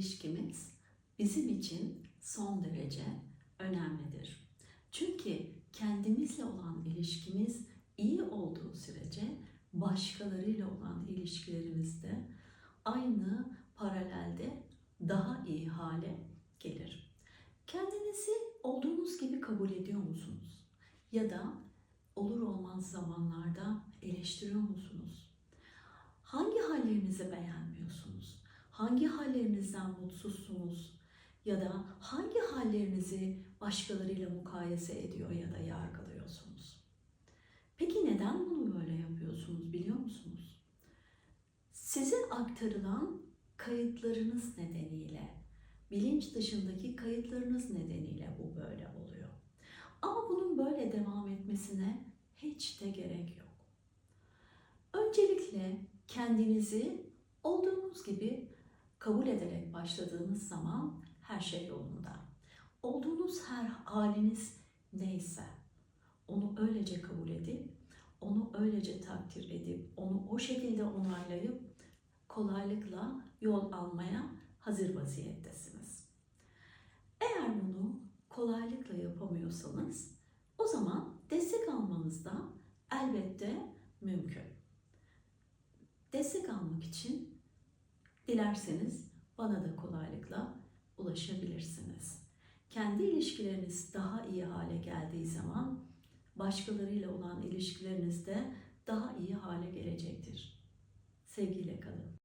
ilişkimiz bizim için son derece önemlidir. Çünkü kendimizle olan ilişkimiz iyi olduğu sürece başkalarıyla olan ilişkilerimiz de aynı paralelde daha iyi hale gelir. Kendinizi olduğunuz gibi kabul ediyor musunuz? Ya da olur olmaz zamanlarda eleştiriyor musunuz? Hangi hallerinizi beğenmiyorsunuz? Hangi hallerinizden mutsuzsunuz? Ya da hangi hallerinizi başkalarıyla mukayese ediyor ya da yargılıyorsunuz? Peki neden bunu böyle yapıyorsunuz biliyor musunuz? Size aktarılan kayıtlarınız nedeniyle, bilinç dışındaki kayıtlarınız nedeniyle bu böyle oluyor. Ama bunun böyle devam etmesine hiç de gerek yok. Öncelikle kendinizi olduğunuz gibi kabul ederek başladığınız zaman her şey yolunda. Olduğunuz her haliniz neyse onu öylece kabul edip, onu öylece takdir edip, onu o şekilde onaylayıp kolaylıkla yol almaya hazır vaziyettesiniz. Eğer bunu kolaylıkla yapamıyorsanız o zaman destek almanız da elbette mümkün. Destek almak için dilerseniz bana da kolaylıkla ulaşabilirsiniz. Kendi ilişkileriniz daha iyi hale geldiği zaman başkalarıyla olan ilişkileriniz de daha iyi hale gelecektir. Sevgiyle kalın.